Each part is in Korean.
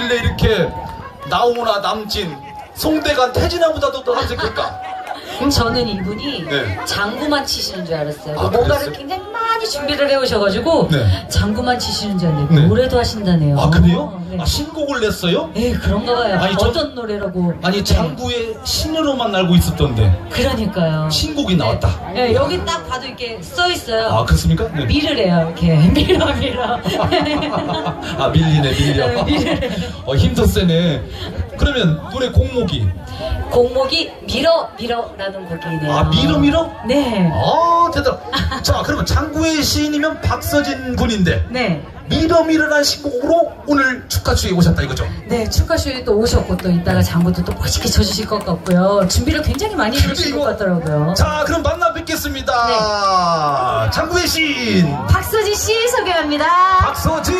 뭐길래 이렇게 나오나 남진 송대관 태진아보다도 더 남색할까? 저는 이분이 네. 장구만 치시는 줄 알았어요. 아, 뭔가를 그랬어요? 굉장히 많이 준비를 해오셔가지고 네. 장구만 치시는 줄 알았는데 네. 노래도 하신다네요. 아 그래요? 네. 아 신곡을 냈어요? 에 그런가 봐요. 아니, 전- 어떤 노래라고? 아니 네. 장구의 신으로만 알고 있었던데 그러니까요. 신곡이 나왔다. 네, 여기 딱 봐도 이렇게 써 있어요. 아 그렇습니까? 네. 밀으래요 이렇게 밀어 밀어. 아 밀리네 밀려. 네, 밀리네. 어 힘도 세네. 그러면 노래 공목이 곡목이 밀어 밀어 라는 곡이네요. 아 밀어 밀어? 네. 아 대단. 자 그러면 장구의 시인이면 박서진 군인데 네. 밀어 밀어라는 신곡으로 오늘 축하주에 오셨다 이거죠? 네, 축하쇼에 또 오셨고 또 이따가 장부도 또 멋있게 쳐주실 것 같고요. 준비를 굉장히 많이 해주실 것 같더라고요. 자 그럼 만나 뵙겠습니다. 네. 장구의 시인 박서진 씨 소개합니다. 박서진.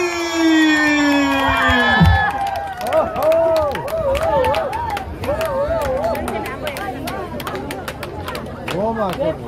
안녕하세요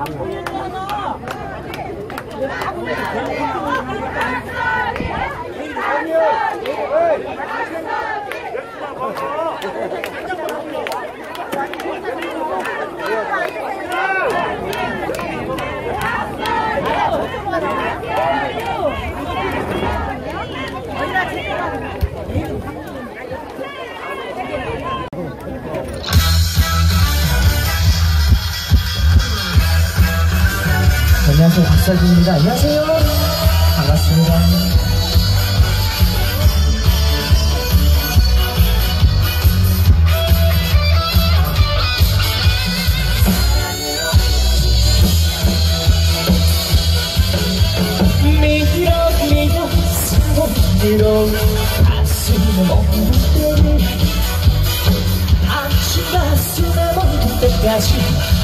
박서진입니다. 안녕하세요. 반갑습니다. 밀어 밀어 손으로 가슴을 먹는 때를 아침 가슴에 먹는 때까지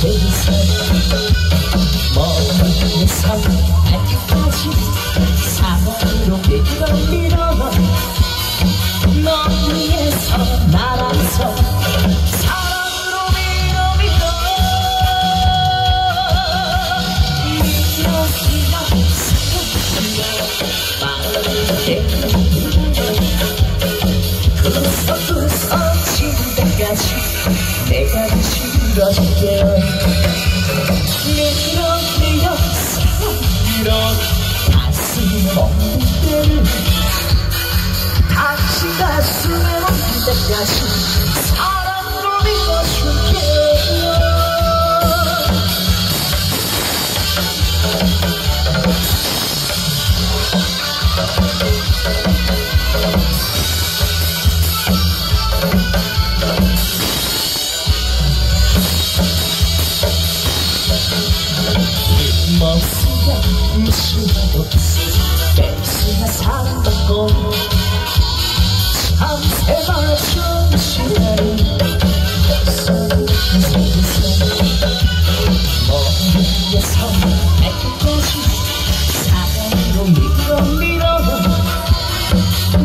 세상 먼 예상 발끝까지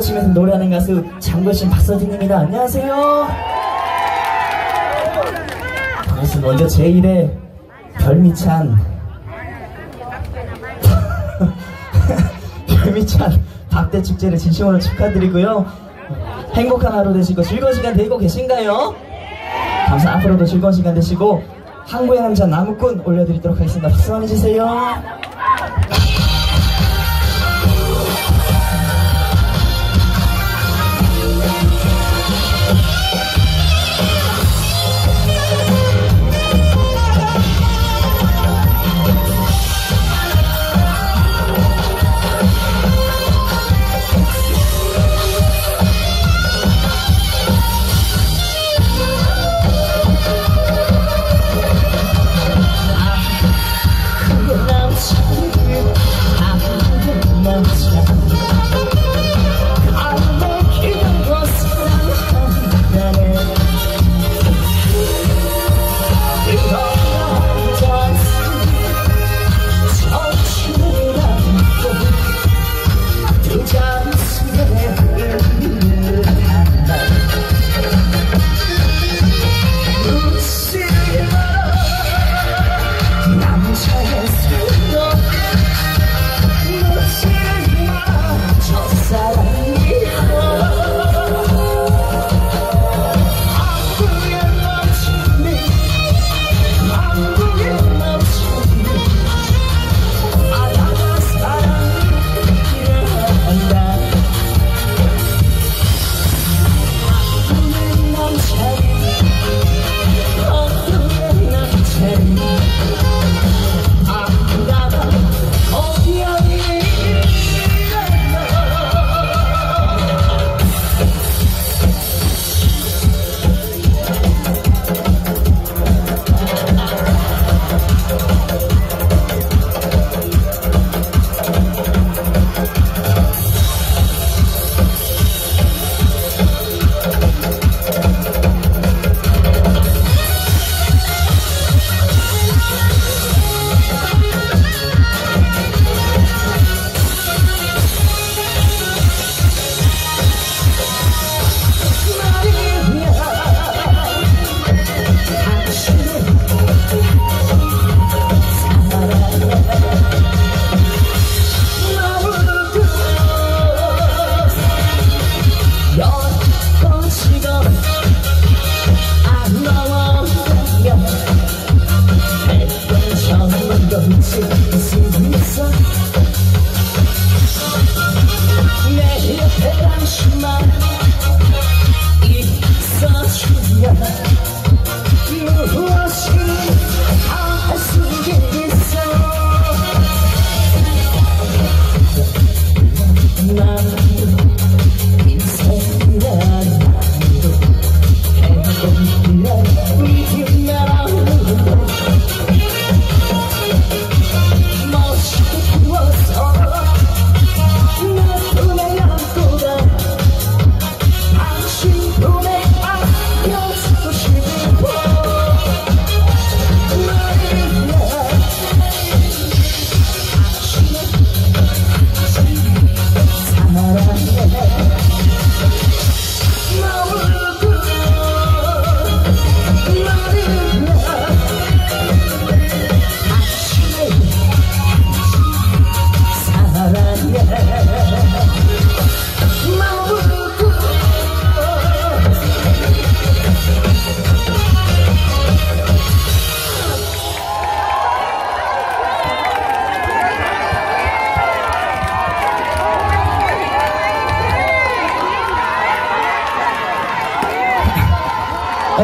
치면서 노래하는 가수 장구신 박서진입니다. 안녕하세요. 반갑습니다. 먼저 제1회 별미찬 별미찬 박대 축제를 진심으로 축하드리고요. 행복한 하루 되시고 즐거운 시간 되고 계신가요? 감사 앞으로도 즐거운 시간 되시고 항구의 남자 나무꾼 올려드리도록 하겠습니다. 박수 많이 주세요.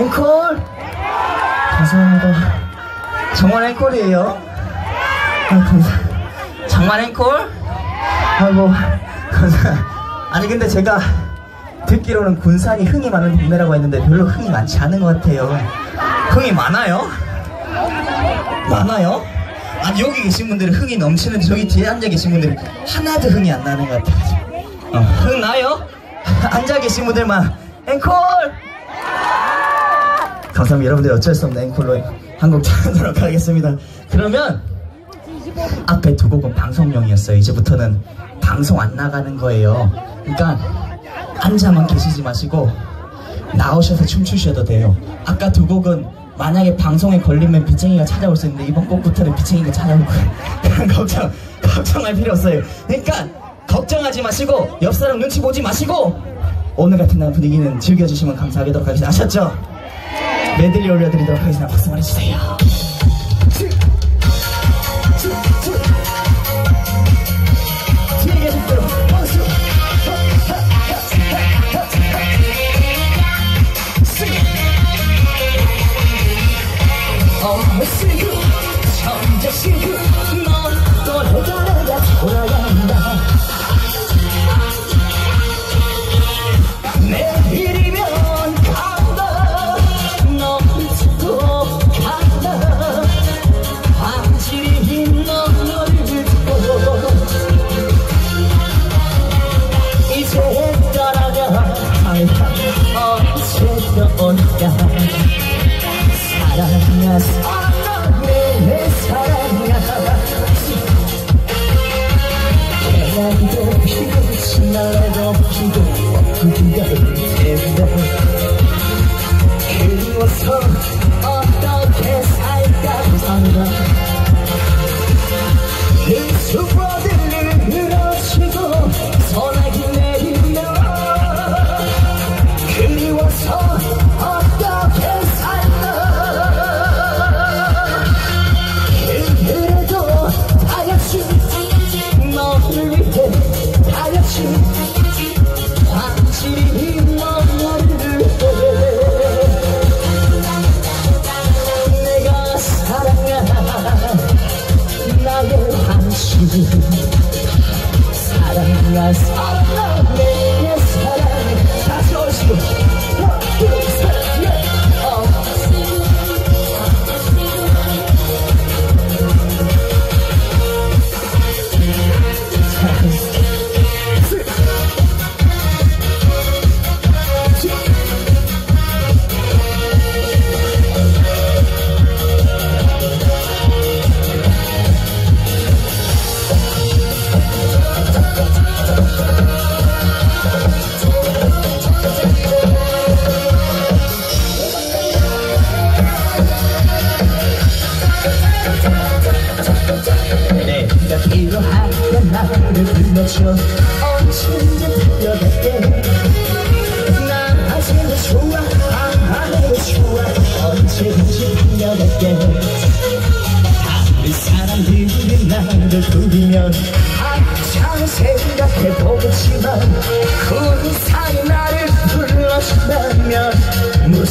앵콜? 감사합니다. 정말 앵콜이에요. 아, 감사 정말 앵콜? 아이고. 감사 아니 근데 제가 듣기로는 군산이 흥이 많은 동네라고 했는데 별로 흥이 많지 않은 것 같아요. 흥이 많아요? 많아요? 아니 여기 계신 분들은 흥이 넘치는데 저기 뒤에 앉아 계신 분들은 하나도 흥이 안 나는 것 같아요. 어, 흥 나요? 앉아 계신 분들만 앵콜 감사합니다. 여러분들 어쩔 수 없는 앵콜로 한곡唱하도록 하겠습니다. 그러면 앞에 두 곡은 방송용이었어요. 이제부터는 방송 안 나가는 거예요. 그러니까 앉아만 계시지 마시고 나오셔서 춤추셔도 돼요. 아까 두 곡은 만약에 방송에 걸리면 비챙이가 찾아올 수 있는데 이번 곡부터는 비챙이가 찾아올 거예요. 그런 걱정 걱정할 필요 없어요. 그러니까 걱정하지 마시고 옆 사람 눈치 보지 마시고 오늘 같은 날 분위기는 즐겨주시면 감사하도록 하겠습니다. 아셨죠? 메들리 올려드리도록 하겠습니다. 박수 많이 주세요.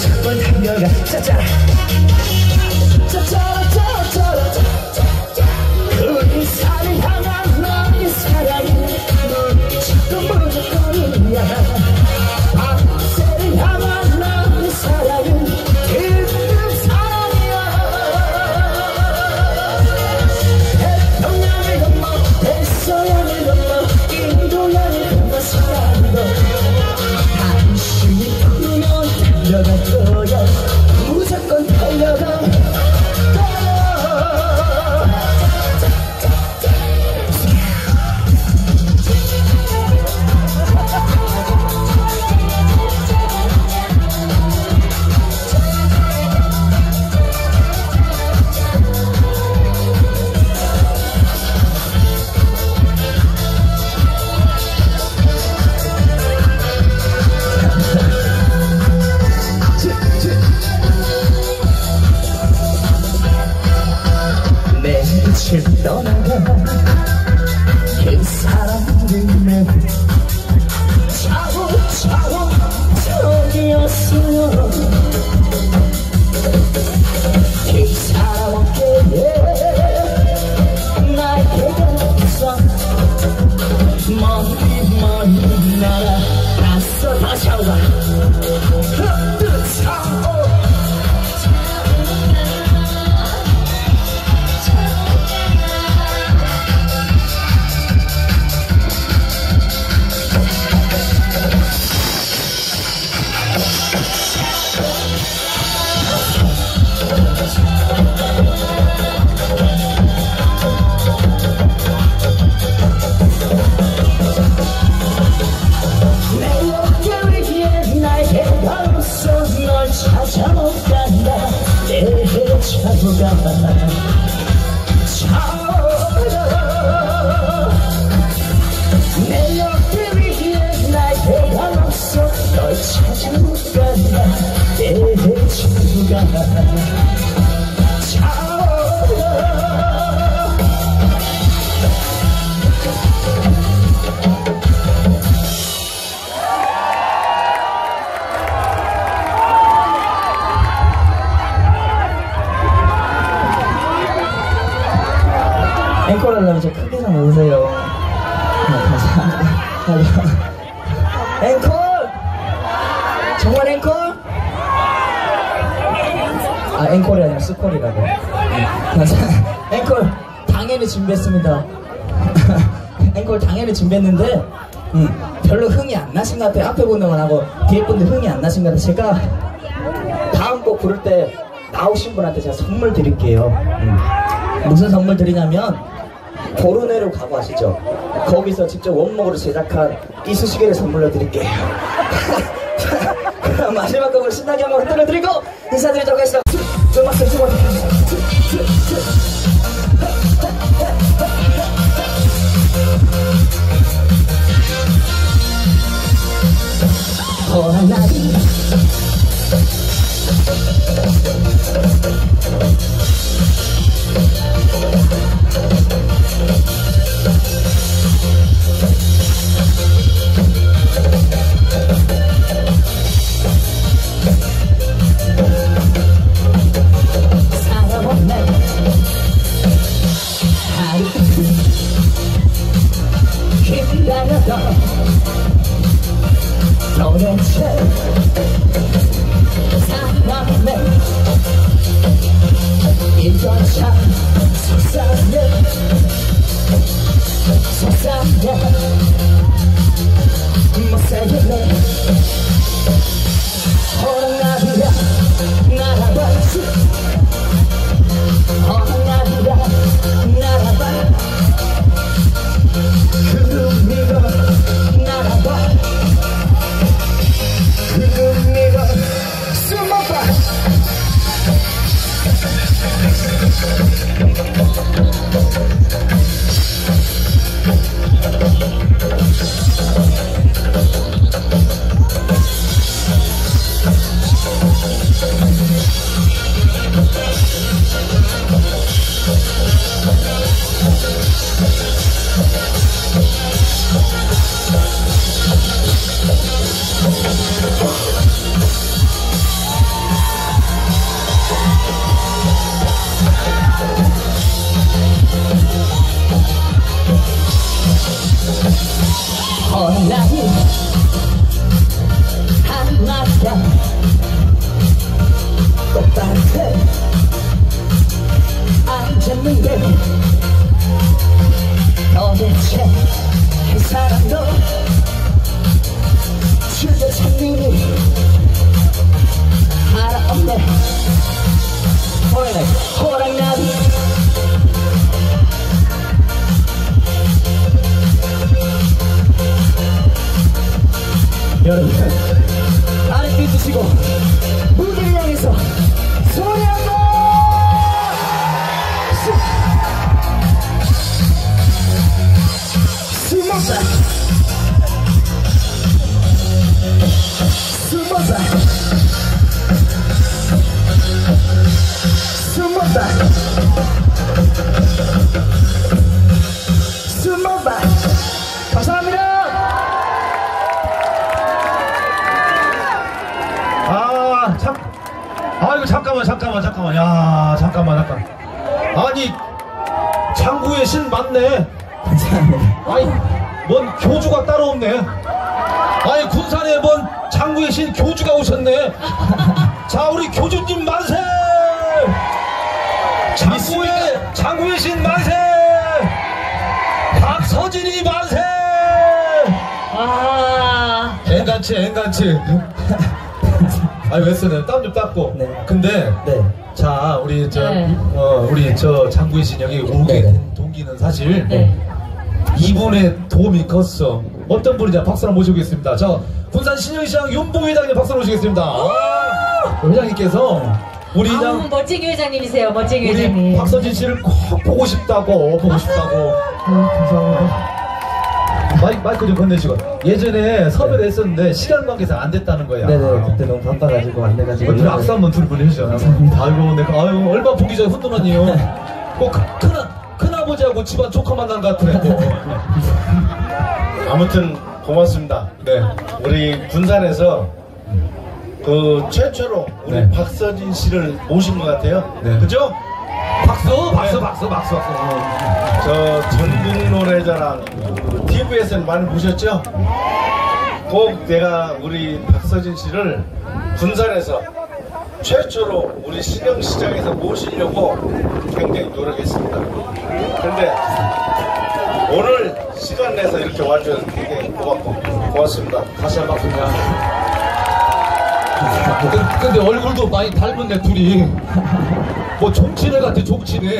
무조건 달려가 짜자 준비했습니다. 앵콜 당연히 준비했는데, 음, 별로 흥이 안 나신 것 같아요. 앞에 분들만 하고, 뒤에 분들 흥이 안 나신 것 같아요. 제가 다음 곡 부를 때 나오신 분한테 제가 선물 드릴게요. 음. 무슨 선물 드리냐면 도르네로 가고 아시죠? 거기서 직접 원목으로 제작한 이쑤시개를 선물로 드릴게요. 그럼 마지막 곡으로 신나게 한번 흔들어 드리고 인사드리도록 하겠습니다. 음악 선수원 허 한 날이 아이고, 잠깐만, 잠깐만, 잠깐만. 야, 잠깐만, 잠깐. 아니, 장구의 신 맞네. 감사합니다 아니, 뭔 교주가 따로 없네. 아니, 군산에 뭔 장구의 신 교주가 오셨네. 자, 우리 교주님 만세! 장구의, 장구의 신 만세! 박서진이 만세! 와. 앵간치, 앵간치. 아니, 왜 쓰네? 땀좀 닦고. 네. 근데, 네 자, 우리 저, 네. 어, 우리 저 장구희 씨 여기 오게 네, 된 동기는 사실 네. 이분의 도움이 컸어. 어떤 분이냐 박수 한번 모시겠습니다. 저 군산 신영시장 윤봉 회장님 박수 모시겠습니다. 아, 회장님께서 우리 아우, 그냥 멋쟁이 회장님이세요, 멋쟁이 우리 회장님. 박서진 씨를 꼭 보고 싶다고 보고 싶다고. 아, 감사합니다. 마이, 마이크 좀 건네시고 예전에 섭외를 했었는데 시간 관계상 안 됐다는 거야. 네네, 그때 너무 바빠가지고 안 돼가지고. 이거 악수 한번 둘 뻔해주죠. 아이고 내가 아유 얼마 보기 전에 훈훈하니요. 뭐 큰, 큰 아버지하고 집안 조카 만난 것 같으네. 또. 아무튼 고맙습니다. 네. 우리 군산에서 그 최초로 우리 네. 박서진 씨를 모신 것 같아요. 네. 그죠? 박수 박수 네. 박수 박수 박수. 저 전국 노래자랑 TV에서는 많이 보셨죠? 꼭 내가 우리 박서진 씨를 군산에서 최초로 우리 신영시장에서 모시려고 굉장히 노력했습니다. 근데 오늘 시간 내서 이렇게 와주셔서 굉장히 고맙고 고맙습니다. 다시 한 박수냐. 근- 근데 얼굴도 많이 닮은데 둘이 뭐 종친애 같아 종친애.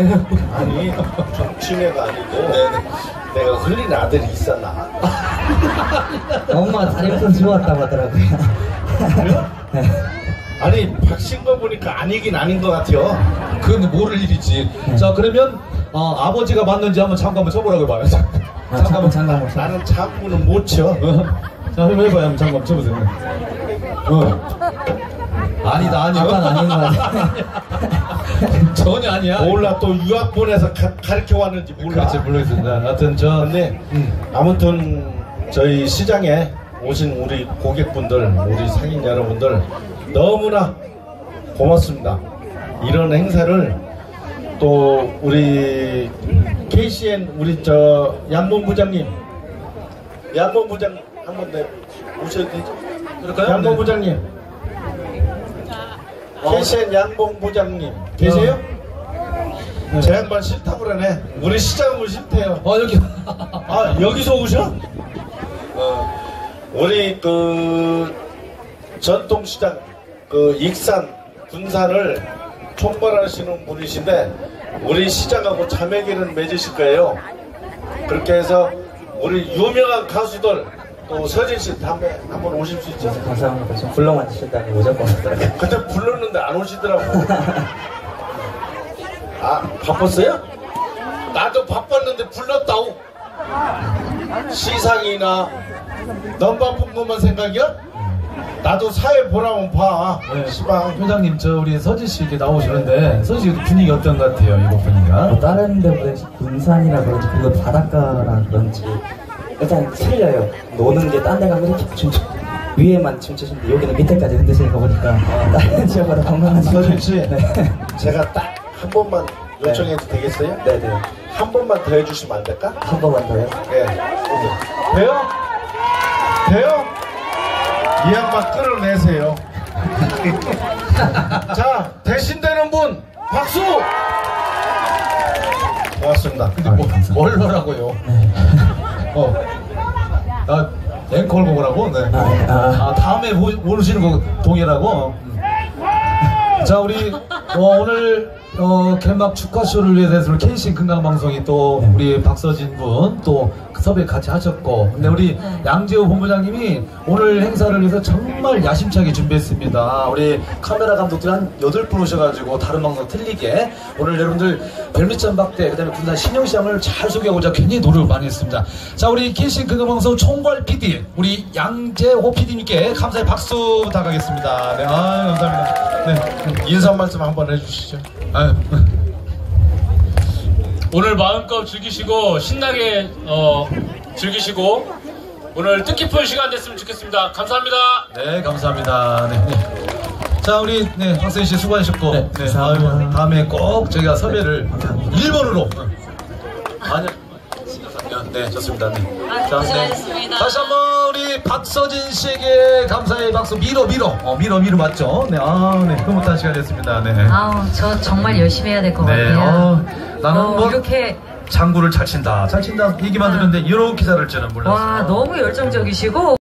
아니 정치매가 아니고 네네. 내가 흘린 아들이 있었나 다리 엄청 좋았다고 하더라고요. 네. 아니 박신 거 보니까 아니긴 아닌 것 같아요 그건 모를 일이지. 자 그러면 어, 아버지가 맞는지 한번 잠깐 한번 쳐보라고. 자, 아, 잠깐, 잠깐, 잠깐. 나는 자꾸는 못쳐 어? 자 한번 해봐요. 한번 잠깐 쳐보세요. 어. 아니다 아니요. 아빠는 아닌 것 같아. 전혀 아니야. 몰라 또 유학 보내서 가, 가르쳐 왔는지 몰라 그렇지 모르겠습니다. 하여튼 저 근데 음. 아무튼 저희 시장에 오신 우리 고객분들 우리 상인 여러분들 너무나 고맙습니다 이런 행사를 또 우리 KCN 우리 저 양봉 부장님 양봉 부장 한번 내 오셔도 되죠? 그럴까요? 양봉 네. 부장님 KCN 양봉 부장님 계세요? 제 양반 싫다고 그러네 우리 시장은 싫대요 어 여기 아 여기서 오셔? 어, 우리 그 전통시장 그 익산 군산을 총괄하시는 분이신데 우리 시장하고 자매기를 맺으실 거예요. 그렇게 해서 우리 유명한 가수들 또 서진 씨 다음에 한번 오실 수 있죠? 감사합니다. 좀 불러만 주신다니 무조건. 그때 불렀는데 안 오시더라고. 아 바빴어요? 나도 바빴는데 불렀다고. 시상이나 넌 바쁜 것만 생각이야? 나도 사회 보라면 봐. 네. 시방. 회장님 저 우리 서진 씨 이렇게 나오시는데 서진 씨 분위기 어떤 것 같아요 이거 분위기가? 뭐 다른 데보다 군산이라 그런지 그리고 바닷가라 그런지 일단 틀려요. 노는 게 딴 데 가면 이렇게 춤 위에만 춤추시는데 여기는 밑에까지 흔드시는 거 보니까 다른 지역보다 건강한 서진 씨, 네. 제가 딱 한 번만 요청해도 되겠어요? 네네. 한 번만 더 해주시면 안 될까? 한 번만 더요. 예. 돼요? 돼요? 이 양반 끌어내세요. 자, 대신되는 분, 박수! 고맙습니다. 근데 뭐, 뭘 하라고요? 어. 아, 앵콜 보라고? 네. 아, 아. 아, 다음에 보- 모르시는 거 동의라고? 음. 자, 우리, 어, 오늘, 어, 개막 축하 쇼를 위해서 KC 금강방송이 또 네. 우리 박서진 분 또 섭외 같이 하셨고. 근데 우리 네. 양재호 본부장님이 오늘 행사를 위해서 정말 야심차게 준비했습니다. 우리 카메라 감독들 한 8분 오셔가지고 다른 방송 틀리게 오늘 여러분들 별미천 박대 그다음에 군산 신영시장을 잘 소개하고자 굉장히 노력을 많이 했습니다. 자 우리 KC 금강방송 총괄 PD 우리 양재호 PD님께 감사의 박수 부탁하겠습니다. 네, 아 감사합니다. 네, 인사 말씀 한번 해주시죠. 아유. 오늘 마음껏 즐기시고 신나게 어, 즐기시고 오늘 뜻깊은 시간 됐으면 좋겠습니다. 감사합니다. 네, 감사합니다. 네. 네. 자, 우리 네, 박세희 씨 수고하셨고, 네, 감사합니다. 아유, 다음에 꼭 저희가 섭외를 일본으로. 아니, 네, 좋습니다. 네. 아, 자, 고생하셨습니다. 다시 한번 우리 박서진 씨에게 감사의 박수 밀어 밀어, 어, 밀어 밀어 맞죠? 네, 아, 네, 흐뭇한 시간 됐습니다. 네. 아우, 저 정말 열심히 해야 될것 네, 같아요. 어, 나는 어, 뭐 이렇게 장구를 잘 친다, 잘 친다 얘기만 들었는데 이렇게 잘할 줄은 몰랐어. 와 너무 열정적이시고